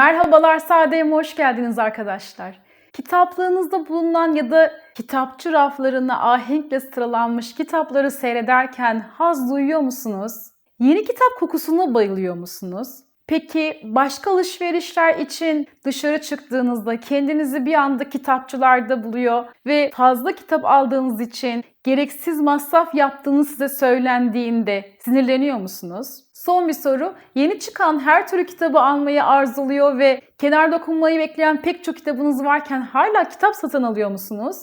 Merhabalar Sade'ye hoş geldiniz arkadaşlar. Kitaplığınızda bulunan ya da kitapçı raflarına ahenkle sıralanmış kitapları seyrederken haz duyuyor musunuz? Yeni kitap kokusuna bayılıyor musunuz? Peki başka alışverişler için dışarı çıktığınızda kendinizi bir anda kitapçılarda buluyor ve fazla kitap aldığınız için gereksiz masraf yaptığınız size söylendiğinde sinirleniyor musunuz? Son bir soru. Yeni çıkan her türlü kitabı almayı arzuluyor ve kenarda okunmayı bekleyen pek çok kitabınız varken hala kitap satın alıyor musunuz?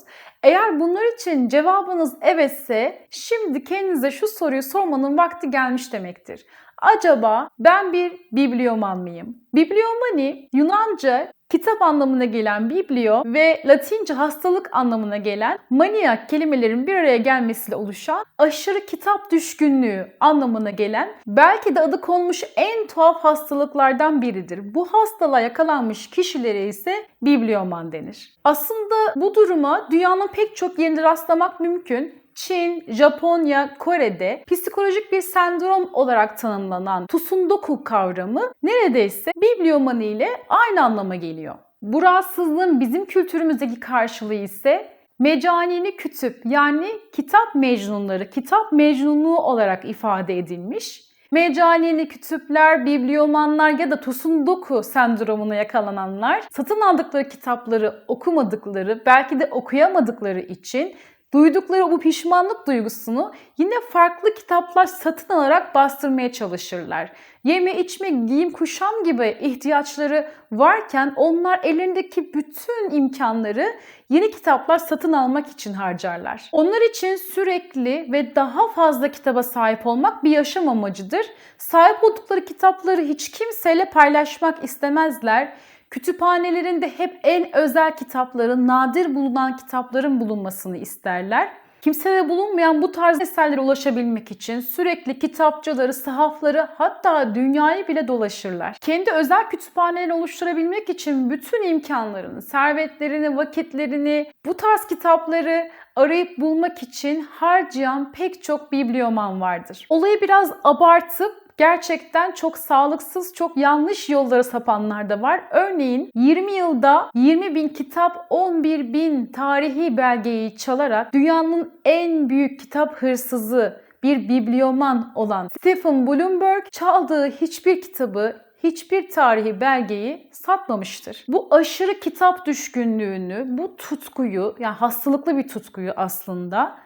Eğer bunlar için cevabınız evetse şimdi kendinize şu soruyu sormanın vakti gelmiş demektir. Acaba ben bir biblioman mıyım? Bibliomani Yunanca kitap anlamına gelen biblio ve Latince hastalık anlamına gelen maniak kelimelerin bir araya gelmesiyle oluşan aşırı kitap düşkünlüğü anlamına gelen belki de adı konmuş en tuhaf hastalıklardan biridir. Bu hastalığa yakalanmış kişilere ise biblioman denir. Aslında bu duruma dünyanın pek çok yerinde rastlamak mümkün. Çin, Japonya, Kore'de psikolojik bir sendrom olarak tanımlanan tusundoku kavramı neredeyse bibliomani ile aynı anlama geliyor. Bu rahatsızlığın bizim kültürümüzdeki karşılığı ise mecanini kütüp yani kitap mecnunları, kitap mecnunluğu olarak ifade edilmiş. Mecanini kütüpler, bibliomanlar ya da Tosundoku sendromuna yakalananlar satın aldıkları kitapları okumadıkları, belki de okuyamadıkları için duydukları bu pişmanlık duygusunu yine farklı kitaplar satın alarak bastırmaya çalışırlar. Yeme, içme, giyim, kuşam gibi ihtiyaçları varken onlar ellerindeki bütün imkanları yeni kitaplar satın almak için harcarlar. Onlar için sürekli ve daha fazla kitaba sahip olmak bir yaşam amacıdır. Sahip oldukları kitapları hiç kimseyle paylaşmak istemezler Kütüphanelerinde hep en özel kitapların, nadir bulunan kitapların bulunmasını isterler. Kimsede bulunmayan bu tarz eserlere ulaşabilmek için sürekli kitapçıları, sahafları hatta dünyayı bile dolaşırlar. Kendi özel kütüphanelerini oluşturabilmek için bütün imkanlarını, servetlerini, vakitlerini bu tarz kitapları arayıp bulmak için harcayan pek çok biblioman vardır. Olayı biraz abartıp gerçekten çok sağlıksız, çok yanlış yollara sapanlar da var. Örneğin 20 yılda 20 bin kitap, 11 bin tarihi belgeyi çalarak dünyanın en büyük kitap hırsızı bir biblioman olan Stephen Bloomberg çaldığı hiçbir kitabı hiçbir tarihi belgeyi satmamıştır. Bu aşırı kitap düşkünlüğünü, bu tutkuyu, yani hastalıklı bir tutkuyu aslında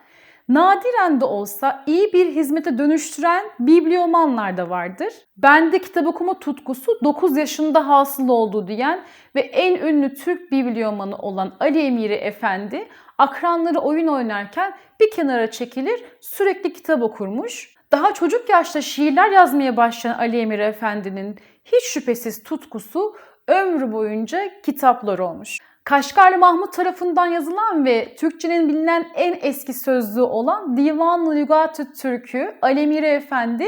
nadiren de olsa iyi bir hizmete dönüştüren bibliomanlar da vardır. Bende kitap okuma tutkusu 9 yaşında hasıl oldu diyen ve en ünlü Türk bibliomanı olan Ali Emiri Efendi akranları oyun oynarken bir kenara çekilir sürekli kitap okurmuş. Daha çocuk yaşta şiirler yazmaya başlayan Ali Emir Efendi'nin hiç şüphesiz tutkusu ömrü boyunca kitaplar olmuş. Kaşgarlı Mahmut tarafından yazılan ve Türkçenin bilinen en eski sözlüğü olan Divan-ı Lügat-ı Türk'ü Alemire Efendi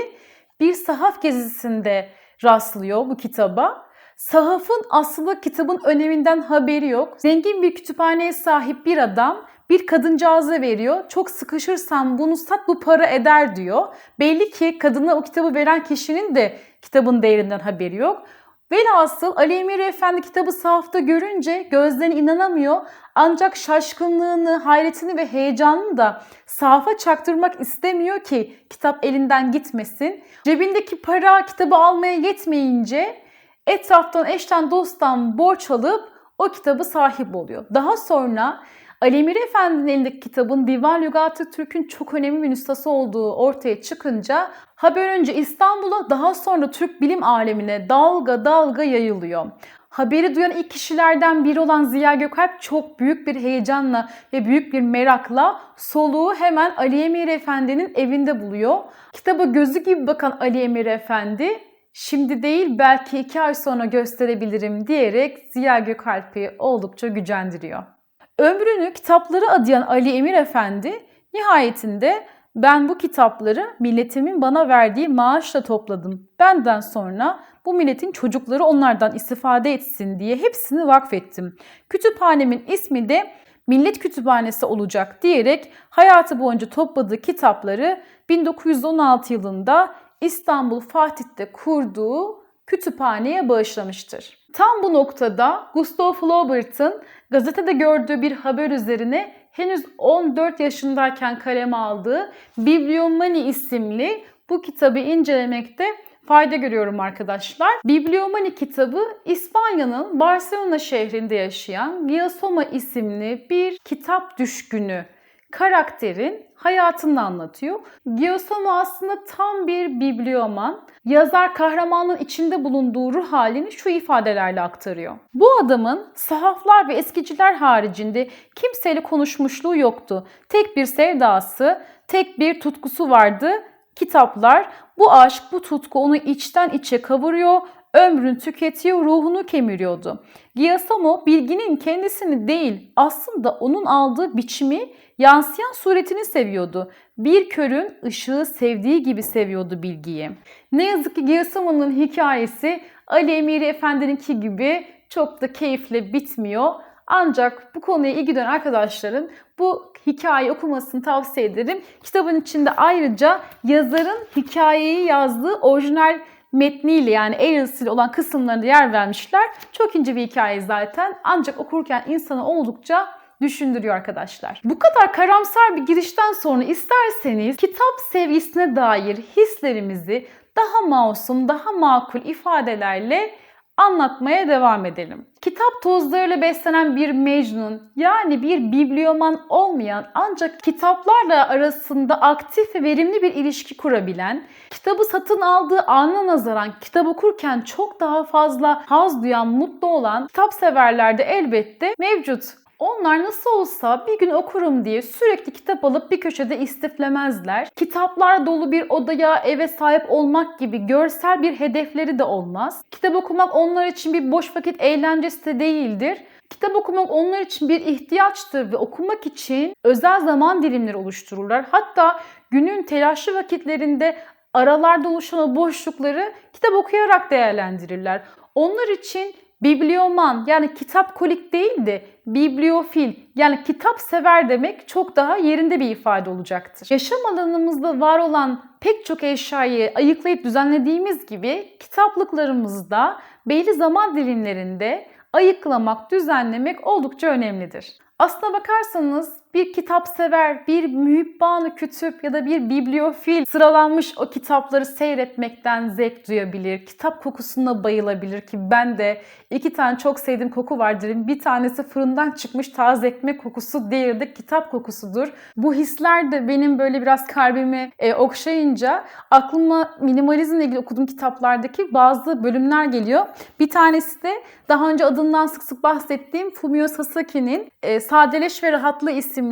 bir sahaf gezisinde rastlıyor bu kitaba. Sahafın aslında kitabın öneminden haberi yok. Zengin bir kütüphaneye sahip bir adam bir kadıncağıza veriyor. Çok sıkışırsan bunu sat bu para eder diyor. Belli ki kadına o kitabı veren kişinin de kitabın değerinden haberi yok. Velhasıl Ali Emir Efendi kitabı sahafta görünce gözlerine inanamıyor. Ancak şaşkınlığını, hayretini ve heyecanını da sahafa çaktırmak istemiyor ki kitap elinden gitmesin. Cebindeki para kitabı almaya yetmeyince etraftan eşten dosttan borç alıp o kitabı sahip oluyor. Daha sonra Ali Emir Efendi'nin elindeki kitabın Divan Lügatı Türk'ün çok önemli bir nüshası olduğu ortaya çıkınca haber önce İstanbul'a daha sonra Türk bilim alemine dalga dalga yayılıyor. Haberi duyan ilk kişilerden biri olan Ziya Gökalp çok büyük bir heyecanla ve büyük bir merakla soluğu hemen Ali Emir Efendi'nin evinde buluyor. Kitaba gözü gibi bakan Ali Emir Efendi şimdi değil belki iki ay sonra gösterebilirim diyerek Ziya Gökalp'i oldukça gücendiriyor. Ömrünü kitapları adayan Ali Emir Efendi nihayetinde ben bu kitapları milletimin bana verdiği maaşla topladım. Benden sonra bu milletin çocukları onlardan istifade etsin diye hepsini vakfettim. Kütüphanemin ismi de Millet Kütüphanesi olacak diyerek hayatı boyunca topladığı kitapları 1916 yılında İstanbul Fatih'te kurduğu kütüphaneye bağışlamıştır. Tam bu noktada Gustav Flaubert'ın gazetede gördüğü bir haber üzerine henüz 14 yaşındayken kaleme aldığı Bibliomani isimli bu kitabı incelemekte fayda görüyorum arkadaşlar. Bibliomani kitabı İspanya'nın Barcelona şehrinde yaşayan Giacomo isimli bir kitap düşkünü karakterin hayatını anlatıyor. Giacomo aslında tam bir biblioman. Yazar kahramanın içinde bulunduğu ruh halini şu ifadelerle aktarıyor. Bu adamın sahaflar ve eskiciler haricinde kimseyle konuşmuşluğu yoktu. Tek bir sevdası, tek bir tutkusu vardı. Kitaplar, bu aşk, bu tutku onu içten içe kavuruyor, ömrünü tüketiyor, ruhunu kemiriyordu. Giacomo bilginin kendisini değil, aslında onun aldığı biçimi yansıyan suretini seviyordu. Bir körün ışığı sevdiği gibi seviyordu bilgiyi. Ne yazık ki Giacomo'nun hikayesi Ali Emiri Efendi'ninki gibi çok da keyifle bitmiyor. Ancak bu konuya ilgi duyan arkadaşların bu hikayeyi okumasını tavsiye ederim. Kitabın içinde ayrıca yazarın hikayeyi yazdığı orijinal metniyle yani Ariels'il olan kısımlarında yer vermişler. Çok ince bir hikaye zaten ancak okurken insanı oldukça düşündürüyor arkadaşlar. Bu kadar karamsar bir girişten sonra isterseniz kitap sevgisine dair hislerimizi daha masum, daha makul ifadelerle anlatmaya devam edelim. Kitap tozlarıyla beslenen bir mecnun yani bir biblioman olmayan ancak kitaplarla arasında aktif ve verimli bir ilişki kurabilen, kitabı satın aldığı anına nazaran kitap okurken çok daha fazla haz duyan, mutlu olan kitap severlerde elbette mevcut. Onlar nasıl olsa bir gün okurum diye sürekli kitap alıp bir köşede istiflemezler. Kitaplar dolu bir odaya, eve sahip olmak gibi görsel bir hedefleri de olmaz. Kitap okumak onlar için bir boş vakit eğlencesi de değildir. Kitap okumak onlar için bir ihtiyaçtır ve okumak için özel zaman dilimleri oluştururlar. Hatta günün telaşlı vakitlerinde aralarda oluşan o boşlukları kitap okuyarak değerlendirirler. Onlar için biblioman yani kitap kolik değil de bibliofil yani kitap sever demek çok daha yerinde bir ifade olacaktır. Yaşam alanımızda var olan pek çok eşyayı ayıklayıp düzenlediğimiz gibi kitaplıklarımızda belli zaman dilimlerinde ayıklamak, düzenlemek oldukça önemlidir. Aslına bakarsanız bir kitap sever, bir mühibbanı kütüp ya da bir bibliofil sıralanmış o kitapları seyretmekten zevk duyabilir. Kitap kokusuna bayılabilir ki ben de iki tane çok sevdiğim koku vardır. Bir tanesi fırından çıkmış taze ekmek kokusu, diğeri de kitap kokusudur. Bu hisler de benim böyle biraz kalbimi e, okşayınca aklıma minimalizmle ilgili okuduğum kitaplardaki bazı bölümler geliyor. Bir tanesi de daha önce adından sık sık bahsettiğim Fumio Sasaki'nin e, Sadeleş ve Rahatlı isimli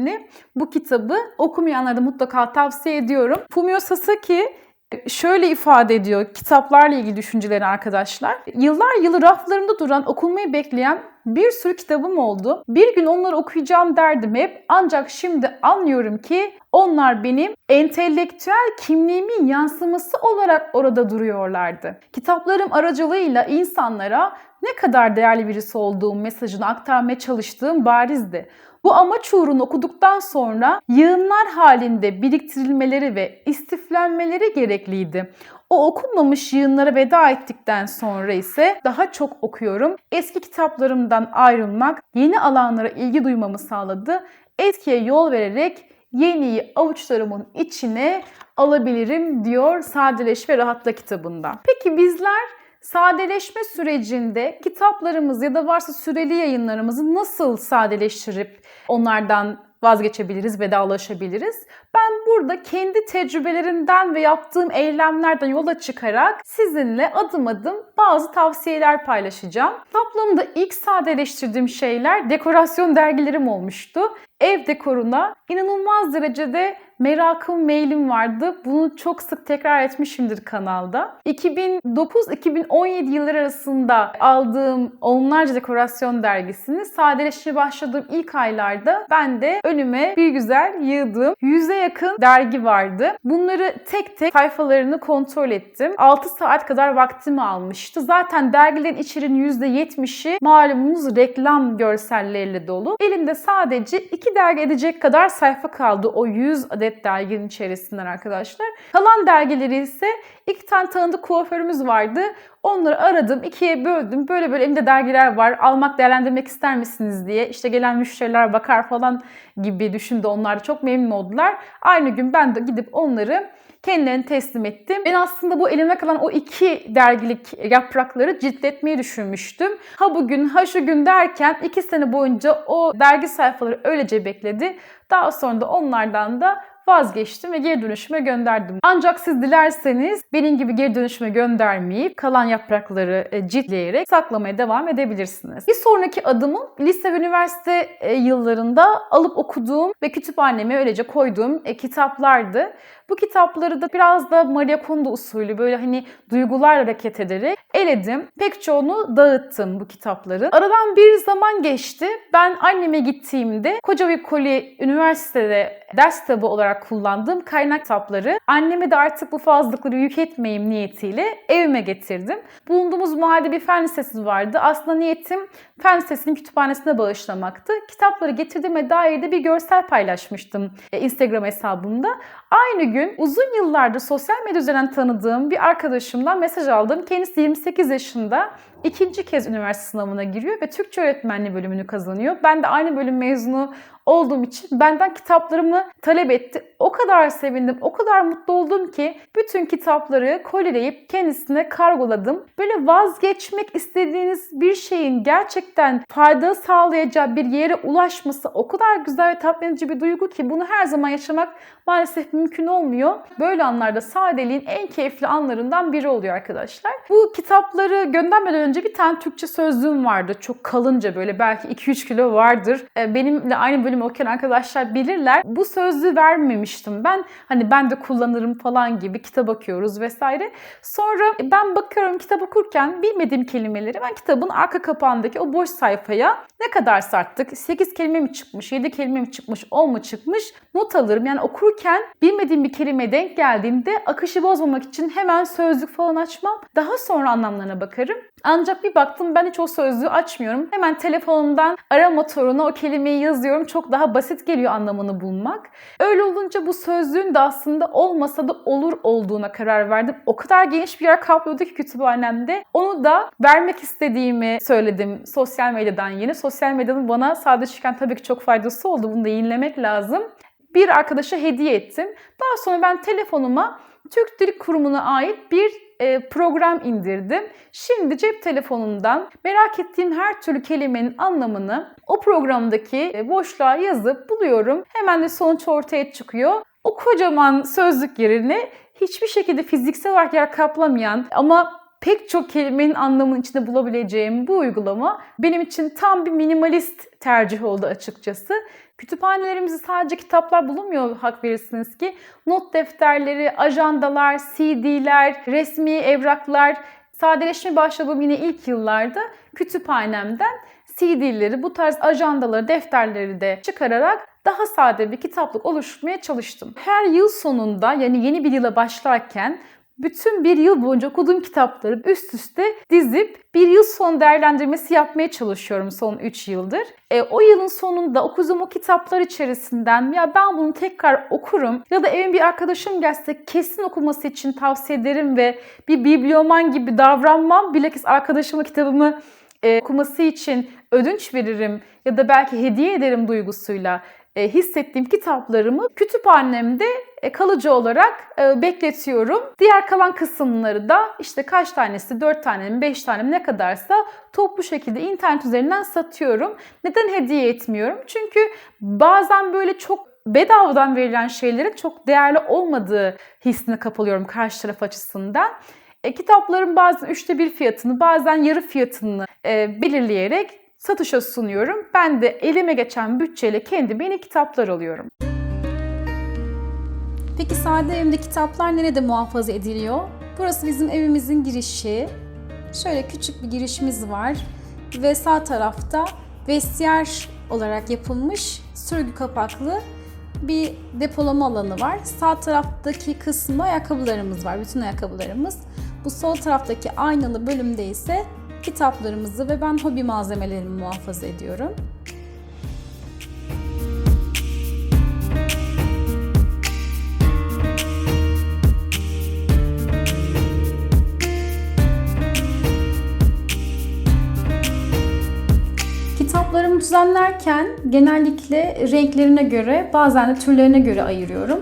bu kitabı okumayanlara da mutlaka tavsiye ediyorum. Fumio Sasaki e, şöyle ifade ediyor kitaplarla ilgili düşünceleri arkadaşlar. Yıllar yılı raflarımda duran okunmayı bekleyen bir sürü kitabım oldu. Bir gün onları okuyacağım derdim hep. Ancak şimdi anlıyorum ki onlar benim entelektüel kimliğimin yansıması olarak orada duruyorlardı. Kitaplarım aracılığıyla insanlara ne kadar değerli birisi olduğum mesajını aktarmaya çalıştığım barizdi. Bu amaç uğruna okuduktan sonra yığınlar halinde biriktirilmeleri ve istiflenmeleri gerekliydi. O okunmamış yığınlara veda ettikten sonra ise daha çok okuyorum. Eski kitaplarımdan ayrılmak yeni alanlara ilgi duymamı sağladı. Etkiye yol vererek yeniyi avuçlarımın içine alabilirim diyor Sadeleş ve Rahatla kitabında. Peki bizler sadeleşme sürecinde kitaplarımız ya da varsa süreli yayınlarımızı nasıl sadeleştirip onlardan vazgeçebiliriz, vedalaşabiliriz. Ben burada kendi tecrübelerimden ve yaptığım eylemlerden yola çıkarak sizinle adım adım bazı tavsiyeler paylaşacağım. Tablomda ilk sadeleştirdiğim şeyler dekorasyon dergilerim olmuştu. Ev dekoruna inanılmaz derecede merakım, mailim vardı. Bunu çok sık tekrar etmişimdir kanalda. 2009-2017 yılları arasında aldığım onlarca dekorasyon dergisini sadeleşmeye başladığım ilk aylarda ben de önüme bir güzel yığdığım yüze yakın dergi vardı. Bunları tek tek sayfalarını kontrol ettim. 6 saat kadar vaktimi almıştı. Zaten dergilerin içeriğinin %70'i malumunuz reklam görselleriyle dolu. Elimde sadece iki dergi edecek kadar sayfa kaldı o 100 adet derginin içerisinden arkadaşlar. Kalan dergileri ise iki tane tanıdık kuaförümüz vardı. Onları aradım, ikiye böldüm. Böyle böyle elimde dergiler var. Almak, değerlendirmek ister misiniz diye. İşte gelen müşteriler bakar falan gibi düşündü onlar çok memnun oldular. Aynı gün ben de gidip onları kendilerini teslim ettim. Ben aslında bu elime kalan o iki dergilik yaprakları ciltletmeyi düşünmüştüm. Ha bugün ha şu gün derken iki sene boyunca o dergi sayfaları öylece bekledi. Daha sonra da onlardan da vazgeçtim ve geri dönüşüme gönderdim. Ancak siz dilerseniz benim gibi geri dönüşüme göndermeyip kalan yaprakları e, ciltleyerek saklamaya devam edebilirsiniz. Bir sonraki adımım lise ve üniversite e, yıllarında alıp okuduğum ve kütüphaneme öylece koyduğum e, kitaplardı. Bu kitapları da biraz da Maria Kondo usulü böyle hani duygularla hareket ederek eledim. Pek çoğunu dağıttım bu kitapların. Aradan bir zaman geçti. Ben anneme gittiğimde Kocaeli Koli Üniversitede ders kitabı olarak kullandığım kaynak kitapları anneme de artık bu fazlalıkları yük etmeyeyim niyetiyle evime getirdim. Bulunduğumuz mahallede bir fen lisesi vardı. Aslında niyetim fen lisesinin kütüphanesine bağışlamaktı. Kitapları getirdiğime dair de bir görsel paylaşmıştım e, Instagram hesabımda. Aynı gün uzun yıllardır sosyal medya üzerinden tanıdığım bir arkadaşımdan mesaj aldım. Kendisi 28 yaşında ikinci kez üniversite sınavına giriyor ve Türkçe öğretmenliği bölümünü kazanıyor. Ben de aynı bölüm mezunu olduğum için benden kitaplarımı talep etti. O kadar sevindim, o kadar mutlu oldum ki bütün kitapları kolileyip kendisine kargoladım. Böyle vazgeçmek istediğiniz bir şeyin gerçekten fayda sağlayacağı bir yere ulaşması o kadar güzel ve tatmin edici bir duygu ki bunu her zaman yaşamak maalesef mümkün olmuyor. Böyle anlarda sadeliğin en keyifli anlarından biri oluyor arkadaşlar. Bu kitapları göndermeden önce bir tane Türkçe sözlüğüm vardı. Çok kalınca böyle belki 2-3 kilo vardır. Ee, benimle aynı bölüm okuyan arkadaşlar bilirler. Bu sözlüğü vermemiştim ben. Hani ben de kullanırım falan gibi kitap okuyoruz vesaire. Sonra ben bakıyorum kitap okurken bilmediğim kelimeleri ben kitabın arka kapağındaki o boş sayfaya ne kadar sarttık? 8 kelime mi çıkmış, 7 kelime mi çıkmış, 10 mu çıkmış? Not alırım. Yani okurken bilmediğim bir kelime denk geldiğinde akışı bozmamak için hemen sözlük falan açmam. Daha sonra anlamlarına bakarım. Ancak bir baktım ben hiç o sözlüğü açmıyorum. Hemen telefonumdan ara motoruna o kelimeyi yazıyorum. Çok daha basit geliyor anlamını bulmak. Öyle olunca bu sözlüğün de aslında olmasa da olur olduğuna karar verdim. O kadar geniş bir yer kaplıyordu ki kütüphanemde. Onu da vermek istediğimi söyledim sosyal medyadan yeni. Sosyal medyanın bana sadece çıkan tabii ki çok faydası oldu. Bunu da yenilemek lazım. Bir arkadaşa hediye ettim. Daha sonra ben telefonuma Türk Dil Kurumu'na ait bir program indirdim. Şimdi cep telefonumdan merak ettiğim her türlü kelimenin anlamını o programdaki e, boşluğa yazıp buluyorum. Hemen de sonuç ortaya çıkıyor. O kocaman sözlük yerine hiçbir şekilde fiziksel olarak yer kaplamayan ama pek çok kelimenin anlamını içinde bulabileceğim bu uygulama benim için tam bir minimalist tercih oldu açıkçası. Kütüphanelerimizde sadece kitaplar bulunmuyor hak verirsiniz ki. Not defterleri, ajandalar, CD'ler, resmi evraklar, sadeleşme başladığım yine ilk yıllarda kütüphanemden CD'leri, bu tarz ajandaları, defterleri de çıkararak daha sade bir kitaplık oluşturmaya çalıştım. Her yıl sonunda yani yeni bir yıla başlarken bütün bir yıl boyunca okuduğum kitapları üst üste dizip bir yıl son değerlendirmesi yapmaya çalışıyorum son 3 yıldır. E, o yılın sonunda okuduğum o kitaplar içerisinden ya ben bunu tekrar okurum ya da evin bir arkadaşım gelse kesin okuması için tavsiye ederim ve bir biblioman gibi davranmam. Bilakis arkadaşıma kitabımı e, okuması için ödünç veririm ya da belki hediye ederim duygusuyla e, hissettiğim kitaplarımı kütüphanemde kalıcı olarak e, bekletiyorum. Diğer kalan kısımları da işte kaç tanesi, 4 tane mi, 5 tane mi ne kadarsa toplu şekilde internet üzerinden satıyorum. Neden hediye etmiyorum? Çünkü bazen böyle çok bedavadan verilen şeylerin çok değerli olmadığı hissine kapılıyorum karşı taraf açısından. E, kitapların bazen üçte bir fiyatını, bazen yarı fiyatını e, belirleyerek satışa sunuyorum. Ben de elime geçen bütçeyle kendi yeni kitaplar alıyorum. Peki sade evimde kitaplar nerede muhafaza ediliyor? Burası bizim evimizin girişi. Şöyle küçük bir girişimiz var ve sağ tarafta vestiyer olarak yapılmış sürgü kapaklı bir depolama alanı var. Sağ taraftaki kısımda ayakkabılarımız var, bütün ayakkabılarımız. Bu sol taraftaki aynalı bölümde ise kitaplarımızı ve ben hobi malzemelerimi muhafaza ediyorum. Düzenlerken genellikle renklerine göre bazen de türlerine göre ayırıyorum.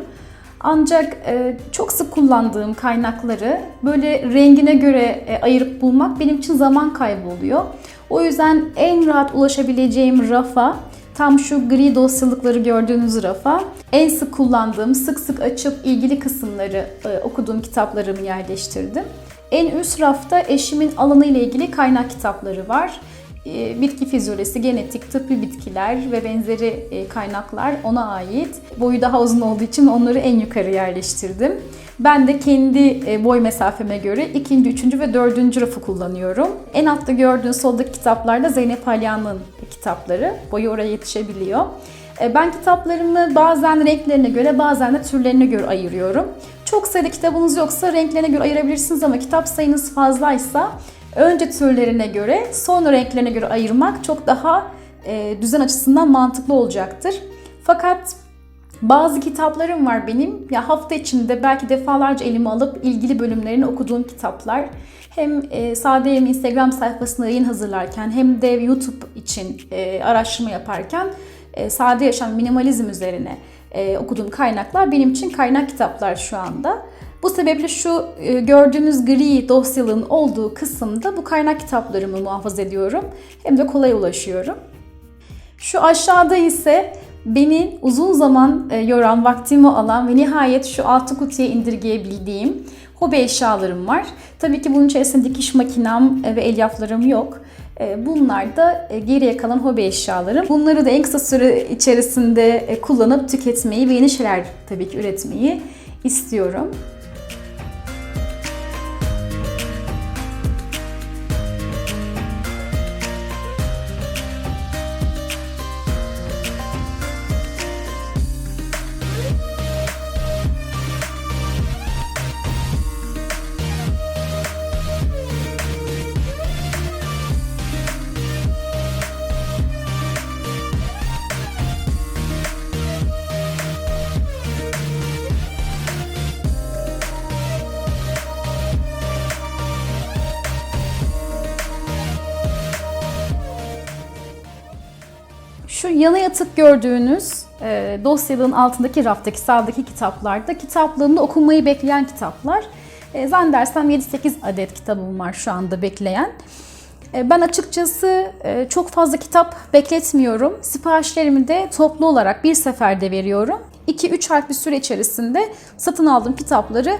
Ancak e, çok sık kullandığım kaynakları böyle rengine göre e, ayırıp bulmak benim için zaman kaybı oluyor. O yüzden en rahat ulaşabileceğim rafa tam şu gri dosyalıkları gördüğünüz rafa en sık kullandığım, sık sık açıp ilgili kısımları e, okuduğum kitaplarımı yerleştirdim. En üst rafta eşimin alanı ile ilgili kaynak kitapları var. E, Bitki fizyolojisi, genetik, tıbbi bitkiler ve benzeri e, kaynaklar ona ait. Boyu daha uzun olduğu için onları en yukarı yerleştirdim. Ben de kendi e, boy mesafeme göre ikinci, üçüncü ve dördüncü rafı kullanıyorum. En altta gördüğün soldaki kitaplarda Zeynep Alya'nın kitapları. Boyu oraya yetişebiliyor. Ben kitaplarımı bazen renklerine göre bazen de türlerine göre ayırıyorum. Çok sayıda kitabınız yoksa renklerine göre ayırabilirsiniz ama kitap sayınız fazlaysa önce türlerine göre sonra renklerine göre ayırmak çok daha e, düzen açısından mantıklı olacaktır. Fakat bazı kitaplarım var benim. Ya hafta içinde belki defalarca elime alıp ilgili bölümlerini okuduğum kitaplar. Hem e, Sade Evim Instagram sayfasında yayın hazırlarken hem de YouTube için e, araştırma yaparken e, sade yaşam minimalizm üzerine e, okuduğum kaynaklar benim için kaynak kitaplar şu anda. Bu sebeple şu e, gördüğünüz gri dosyalığın olduğu kısımda bu kaynak kitaplarımı muhafaza ediyorum. Hem de kolay ulaşıyorum. Şu aşağıda ise beni uzun zaman e, yoran, vaktimi alan ve nihayet şu altı kutuya indirgeyebildiğim hobi eşyalarım var. Tabii ki bunun içerisinde dikiş makinem e, ve elyaflarım yok. Bunlar da geriye kalan hobi eşyalarım. Bunları da en kısa süre içerisinde kullanıp tüketmeyi ve yeni şeyler tabii ki üretmeyi istiyorum. Yana yatık gördüğünüz e, dosyalığın altındaki raftaki sağdaki kitaplarda kitaplığımda okunmayı bekleyen kitaplar. E, zannedersem 7-8 adet kitabım var şu anda bekleyen. E, ben açıkçası e, çok fazla kitap bekletmiyorum. Siparişlerimi de toplu olarak bir seferde veriyorum. 2-3 harfli süre içerisinde satın aldığım kitapları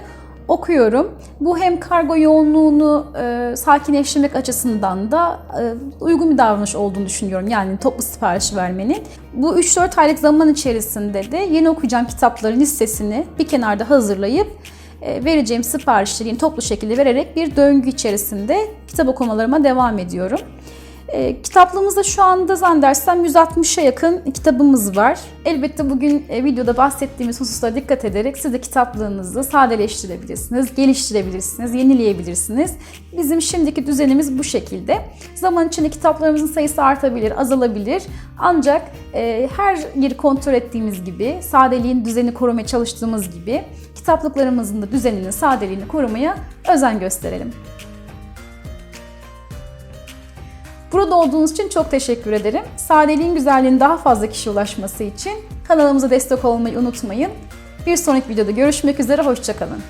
okuyorum. Bu hem kargo yoğunluğunu e, sakinleştirmek açısından da e, uygun bir davranış olduğunu düşünüyorum. Yani toplu sipariş vermenin. Bu 3-4 aylık zaman içerisinde de yeni okuyacağım kitapların listesini bir kenarda hazırlayıp e, vereceğim siparişleri toplu şekilde vererek bir döngü içerisinde kitap okumalarıma devam ediyorum. E, kitaplığımızda şu anda zannedersem 160'a yakın kitabımız var. Elbette bugün e, videoda bahsettiğimiz hususlara dikkat ederek siz de kitaplığınızı sadeleştirebilirsiniz, geliştirebilirsiniz, yenileyebilirsiniz. Bizim şimdiki düzenimiz bu şekilde. Zaman içinde kitaplarımızın sayısı artabilir, azalabilir. Ancak e, her yeri kontrol ettiğimiz gibi, sadeliğin düzenini korumaya çalıştığımız gibi kitaplıklarımızın da düzenini, sadeliğini korumaya özen gösterelim. Burada olduğunuz için çok teşekkür ederim. Sadeliğin güzelliğinin daha fazla kişiye ulaşması için kanalımıza destek olmayı unutmayın. Bir sonraki videoda görüşmek üzere, hoşçakalın.